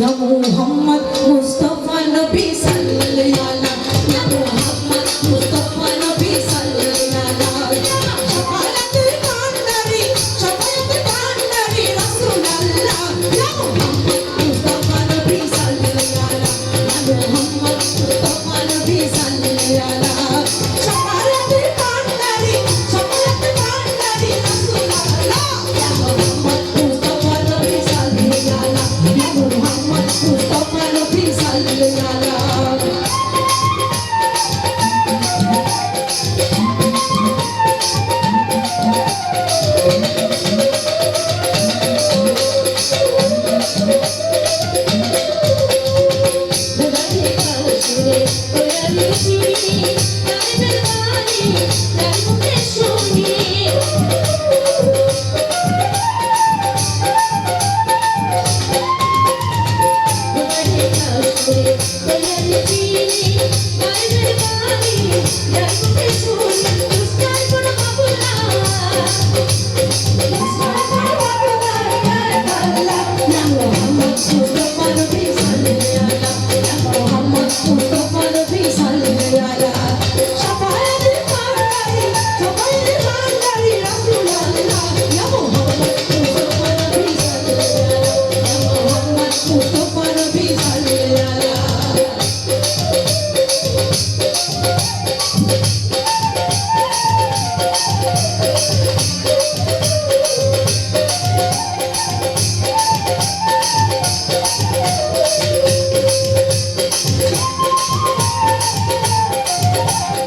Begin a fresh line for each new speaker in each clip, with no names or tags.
يا محمد مصطفى نبي صلى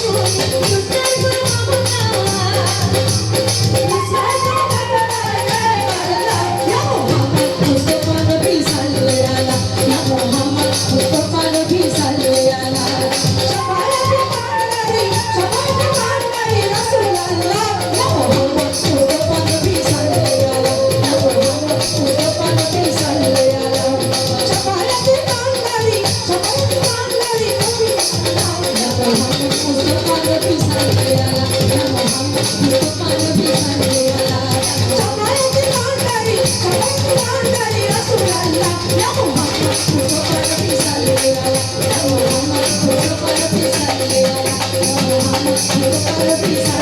sonho, Thank you.